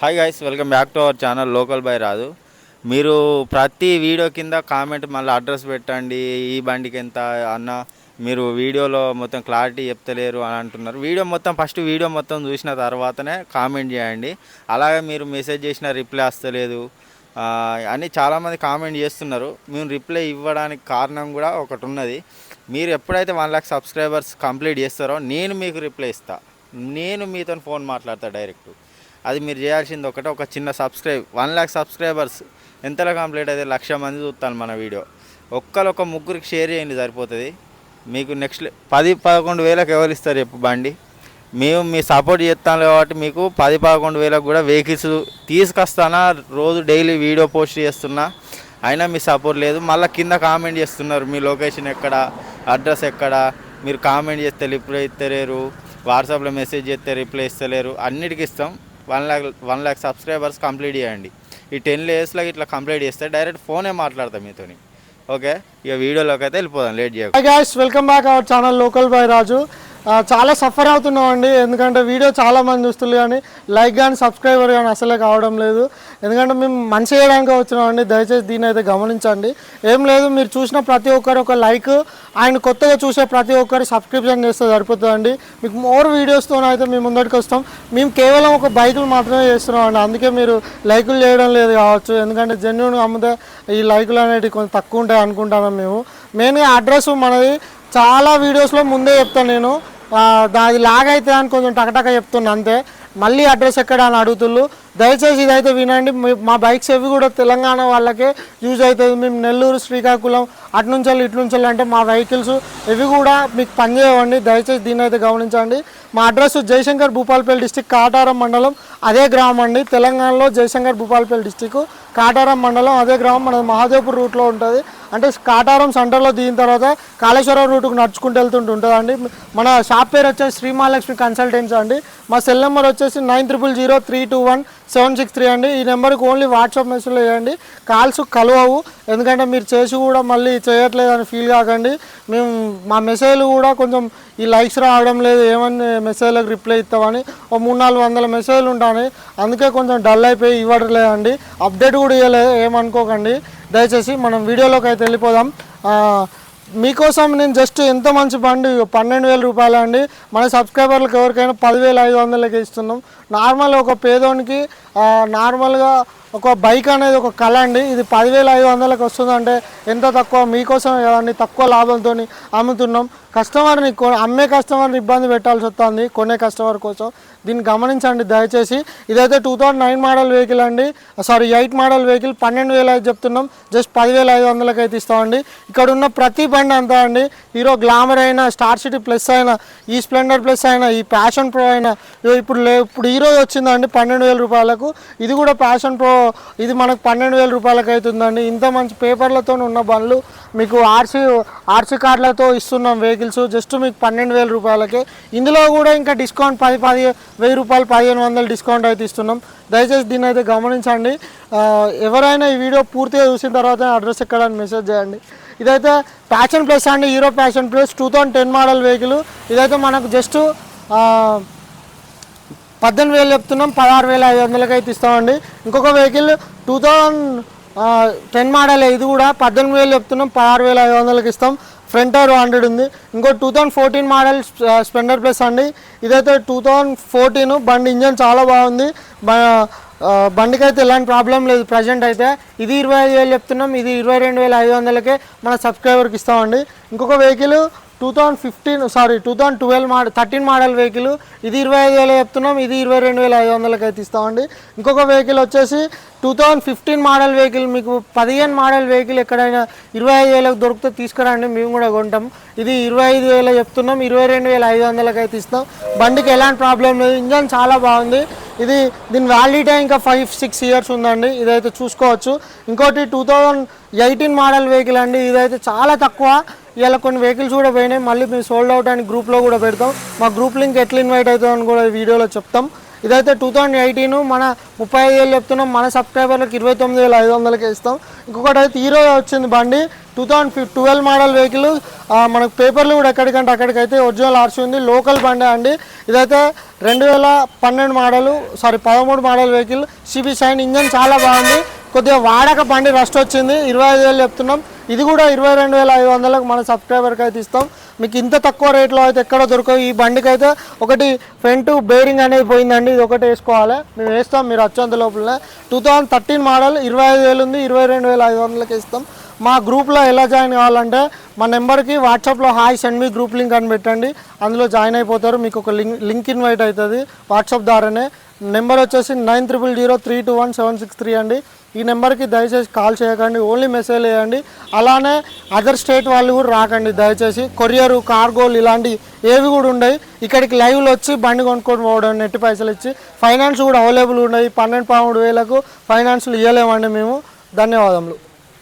Hi guys welcome back to our channel local boy రాదు మీరు ప్రతి వీడియో కింద కామెంట్ మళ్ళీ అడ్రస్ పెట్టండి ఈ బండికి ఎంత అన్న మీరు వీడియోలో మొత్తం క్లారిటీ చెప్తలేరు అని అంటున్నారు. వీడియో మొత్తం ఫస్ట్ వీడియో మొత్తం చూసిన తర్వాతనే కామెంట్ చేయండి. అలాగే మీరు మెసేజ్ చేసిన రిప్లై వస్తలేదు. అని చాలామంది కామెంట్ చేస్తున్నారు. మేము రిప్లై ఇవ్వడానికి కారణం కూడా ఒకటి ఉన్నది. మీరు ఎప్పుడైతే వన్ ల్యాక్ సబ్స్క్రైబర్స్ కంప్లీట్ చేస్తారో నేను మీకు రిప్లై ఇస్తాను నేను మీతో ఫోన్ మాట్లాడతా డైరెక్ట్ అది మీరు చేయాల్సింది ఒకటే ఒక చిన్న సబ్స్క్రైబ్ వన్ ల్యాక్ సబ్స్క్రైబర్స్ ఎంతలో కంప్లీట్ అయితే లక్ష మంది చూస్తాను మన వీడియో ఒక్కరు ఒక ముగ్గురికి షేర్ చేయండి సరిపోతుంది. మీకు నెక్స్ట్ పది పదకొండు వేలకు ఎవరు ఇస్తారు చెప్పు బండి? మేము మీ సపోర్ట్ చేస్తాను కాబట్టి మీకు పది పదకొండు వేలకు కూడా వెహికల్స్ తీసుకొస్తానా రోజు డైలీ వీడియో పోస్ట్ చేస్తున్నా. అయినా మీ సపోర్ట్ లేదు. మళ్ళీ కింద కామెంట్ చేస్తున్నారు మీ లొకేషన్ ఎక్కడ అడ్రస్ ఎక్కడ? మీరు కామెంట్ చేస్తే రిప్లై ఇస్తలేరు. వాట్సాప్లో మెసేజ్ చేస్తే రిప్లై ఇస్తలేరు. అన్నిటికీ ఇస్తాం. One lakh one lakh subscribers complete చేయండి. ఈ టెన్ డేస్లో ఇట్లా కంప్లీట్ చేస్తే డైరెక్ట్ ఫోనే మాట్లాడతాం మీతోని. ఓకే? ఇక వీడియోలోకి అయితే వెళ్ళిపోదాం లేట్ చేయాలి guys welcome back our channel local boy Raju చాలా సఫర్ అవుతున్నాం అండి ఎందుకంటే వీడియో చాలా మంది చూస్తున్నారు కానీ లైక్ కానీ సబ్స్క్రైబర్ కానీ అసలే కావడం లేదు. ఎందుకంటే మేము మంచి చేయడానికి వచ్చినామండి. దయచేసి దీని అయితే గమనించండి. ఏం లేదు మీరు చూసిన ప్రతి ఒక్కరు ఒక లైక్ ఆయన కొత్తగా చూసే ప్రతి ఒక్కరు సబ్స్క్రిప్షన్ చేస్తే సరిపోతుందండి. మీకు మోర్ వీడియోస్తో అయితే మేము ముందరికి వస్తాం. మేము కేవలం ఒక బైకులు మాత్రమే చేస్తున్నాం అండి అందుకే మీరు లైకులు చేయడం లేదు కావచ్చు. ఎందుకంటే జెన్యున్గా అమ్మితే ఈ లైకులు అనేవి కొంచెం తక్కువ ఉంటాయి అనుకుంటున్నాం మేము. మెయిన్గా అడ్రస్ మనది చాలా వీడియోస్లో ముందే చెప్తాను నేను. ఆ, దాది లాగ్ అయితే అని కొంచెం టకటక చెప్తున్నా అంతే. మళ్ళీ అడ్రస్ ఎక్కడ అని అడుగుతుళ్ళు. దయచేసి ఇదైతే వినండి. మీ- మా బైక్స్ ఎవి కూడా తెలంగాణ వాళ్ళకే యూజ్ అవుతుంది మేము నెల్లూరు శ్రీకాకుళం అటు నుంచి ఇటు నుంచి అంటే మా వెహికల్స్ ఇవి కూడా మీకు పనిచేయవండి. దయచేసి దీన్ని అయితే గమనించండి. మా అడ్రస్ జయశంకర్ భూపాలపల్లి డిస్టిక్ కాటారం మండలం అదే గ్రామం అండి. తెలంగాణలో జయశంకర్ భూపాలపల్లి డిస్టిక్ కాటారం మండలం అదే గ్రామం మన మహాదేవ్పూర్ రూట్లో ఉంటుంది. అంటే కాటారం సెంటర్లో దిగిన తర్వాత కాళేశ్వరం రూట్కు నడుచుకుంటూ వెళ్తుంటూ ఉంటుందండి. మన షాప్ పేరు వచ్చేసి శ్రీ మహాలక్ష్మి కన్సల్టెన్సీ అండి. మా సెల్ నెంబర్ వచ్చేసి nine triple zero three two one seven six three అండి. ఈ నెంబర్కి ఓన్లీ వాట్సాప్ మెసేజ్ చేయండి. కాల్స్ కలవవు. ఎందుకంటే మీరు చేసి కూడా మళ్ళీ చేయట్లేదు అని ఫీల్ కాకండి. మేము మా మెసేజ్లు కూడా కొంచెం ఈ లైక్స్ రావడం లేదు. ఏమని మెసేజ్లకు రిప్లై ఇస్తామని ఓ మూడు నాలుగు వందల మెసేజ్లు ఉంటాయి. అందుకే కొంచెం డల్ అయిపోయి ఇవ్వట్లేదండి అప్డేట్ కూడా ఇవ్వలేదు ఏమనుకోకండి. దయచేసి మనం వీడియోలోకి అయితే వెళ్ళిపోదాం. మీకోసం నేను జస్ట్ ఎంత మంచి బండి పన్నెండు వేల రూపాయలు అండి. మన సబ్స్క్రైబర్లకు ఎవరికైనా పదివేల ఐదు వందలకి ఇస్తున్నాం. నార్మల్ ఒక పేదోనికి నార్మల్గా ఒక బైక్ అనేది ఒక కళ అండి. ఇది పదివేల ఐదు వందలకు వస్తుందంటే ఎంత తక్కువ? మీకోసం కదండి తక్కువ లాభంతో అమ్ముతున్నాం. కస్టమర్ని అమ్మే కస్టమర్ని ఇబ్బంది పెట్టాల్సి వస్తుంది. కొనే కస్టమర్ కోసం. దీన్ని గమనించండి దయచేసి. ఇదైతే two thousand nine model vehicle అండి. Sorry eight model vehicle. పన్నెండు వేలు అయితే చెప్తున్నాం. జస్ట్ పదివేల ఐదు వందలకి అయితే ఇస్తామండి ఇక్కడ ఉన్న ప్రతి బండి అంతా అండి. హీరో గ్లామర్ అయినా స్టార్ సిటీ ప్లస్ అయినా ఈ స్ప్లెండర్ ప్లస్ అయినా ఈ ప్యాషన్ ప్రో అయినా ఇప్పుడు ఇప్పుడు ఈ ఈరోజు వచ్చిందండి పన్నెండు వేల రూపాయలకు. ఇది కూడా ప్యాషన్ ప్రో ఇది మనకు పన్నెండు వేల రూపాయలకి అవుతుందండి. ఇంత మంచి పేపర్లతో ఉన్న బండ్లు మీకు ఆర్సీ ఆర్సీ కార్డులతో ఇస్తున్నాం వెహికల్స్. జస్ట్ మీకు పన్నెండు వేల రూపాయలకే. ఇందులో కూడా ఇంకా డిస్కౌంట్ పది పది వెయ్యి రూపాయలు పదిహేను వందలు డిస్కౌంట్ అయితే ఇస్తున్నాం. దయచేసి దీన్ని అయితే గమనించండి. ఎవరైనా ఈ వీడియో పూర్తిగా చూసిన తర్వాత అడ్రస్ ఎక్కడ అని మెసేజ్ చేయండి. ఇదైతే ప్యాషన్ ప్లస్ అండి. Hero Passion Plus two thousand ten model vehicle. ఇదైతే మనకు జస్ట్ పద్దెనిమిది వేలు చెప్తున్నాం పదహారు వేల ఐదు వందలకి అయితే ఇస్తామండి. ఇంకొక vehicle two thousand ten model ఇది కూడా పద్దెనిమిది వేలు చెప్తున్నాం పదహారు వేల ఐదు వందలకి ఇస్తాం. ఫ్రంట్ టైర్ హండ్రెడ్ ఉంది. ఇంకో two thousand fourteen model Splendor Plus అండి. ఇదైతే టూ థౌజండ్ ఫోర్టీన్ బండి ఇంజన్ చాలా బాగుంది. బ- బండికి అయితే ఎలాంటి ప్రాబ్లం లేదు. ప్రజెంట్ అయితే ఇది ఇరవై ఐదు వేలు చెప్తున్నాం ఇది ఇరవై రెండు వేల ఐదు వందలకే మన సబ్స్క్రైబర్కి ఇస్తామండి. ఇంకొక vehicle two thousand fifteen sorry two thousand twelve model thirteen model vehicle ఇది ఇరవై ఐదు వేలు చెప్తున్నాం ఇది ఇరవై రెండు వేల ఐదు వందలకి అయితే ఇస్తామండి. ఇంకొక వెహికల్ వచ్చేసి two thousand fifteen model vehicle మీకు పదిహేను మోడల్ వెహికల్ ఎక్కడైనా ఇరవై ఐదు వేలకు దొరికితే తీసుకురండి మేము కూడా కొంటాం. ఇది ఇరవై ఐదు వేలు చెప్తున్నాం ఇరవై రెండు వేల ఐదు వందలకి అయితే ఇస్తాం. బండికి ఎలాంటి ప్రాబ్లం లేదు ఇంజన్ చాలా బాగుంది. ఇది దీని వ్యాలిడిటీ ఇంకా ఫైవ్ సిక్స్ ఇయర్స్ ఉందండి. ఇదైతే చూసుకోవచ్చు. ఇంకోటి two thousand eighteen model vehicle అండి. ఇదైతే చాలా తక్కువ. ఇలా కొన్ని వెహికల్స్ కూడా పోయినాయి. మళ్ళీ మేము సోల్డ్ అవుట్ అని గ్రూప్లో కూడా పెడతాం. మా గ్రూప్ లింక్ ఎట్లా ఇన్వైట్ అవుతుందని కూడా వీడియోలో చెప్తాం. ఇదైతే టూ థౌజండ్ ఎయిటీన్ మన ముప్పై ఐదు వేలు చెప్తున్నాం. మన సబ్స్క్రైబర్లకు ఇరవై తొమ్మిది వేల ఐదు వందలకి ఇస్తాం. ఇంకొకటి అయితే హీరో వచ్చింది బండి. టూ థౌజండ్ ఫిఫ్ ట్వెల్వ్ మోడల్ వెహికల్ మనకు పేపర్లు కూడా ఎక్కడికంటే అక్కడికైతే ఒరిజినల్ ఆర్సీ ఉంది లోకల్ బండి అండి. ఇదైతే రెండు వేల పన్నెండు మోడలు సారీ పదమూడు model vehicle CB Shine engine చాలా బాగుంది. కొద్దిగా వాడక బండి రస్ట్ వచ్చింది ఇరవై ఐదు వేలు చెప్తున్నాం. ఇది కూడా ఇరవై రెండు వేల ఐదు వందలకు మన సబ్స్క్రైబర్కి అయితే ఇస్తాం. మీకు ఇంత తక్కువ రేట్లో అయితే ఎక్కడ దొరకవు. ఈ బండికి అయితే ఒకటి ఫ్రంట్ బేరింగ్ అనేది పోయిందండి ఇది ఒకటి వేసుకోవాలి. మేము వేస్తాం మీరు వచ్చేంత లోపల టూ థౌజండ్ థర్టీన్ మోడల్ ఇరవై ఐదు వేలు ఉంది ఇరవై రెండు వేల ఐదు వందలకి ఇస్తాం. మా గ్రూప్లో ఎలా జాయిన్ కావాలంటే మా నెంబర్కి వాట్సాప్లో హాయ్ సెండ్ మీ గ్రూప్ లింక్ అని పెట్టండి. అందులో జాయిన్ అయిపోతారు. మీకు ఒక లింక్ లింక్ ఇన్వైట్ అవుతుంది. వాట్సాప్ ద్వారానే. నెంబర్ వచ్చేసి nine triple zero three two one seven six three అండి. ఈ నెంబర్కి దయచేసి కాల్ చేయకండి. ఓన్లీ మెసేజ్ వేయండి అలానే అదర్ స్టేట్ వాళ్ళు కూడా రాకండి దయచేసి. కొరియర్ కార్గోలు ఇలాంటి ఏవి కూడా ఉండవు ఇక్కడికి లైవ్లో వచ్చి బండి కొనుక్కొని పోవడం నెట్ పైసలు ఇచ్చి. ఫైనాన్స్ కూడా అవైలబుల్ ఉన్నాయి పన్నెండు పదమూడు వేలకు ఫైనాన్స్లు ఇవ్వలేమండి మేము. ధన్యవాదములు.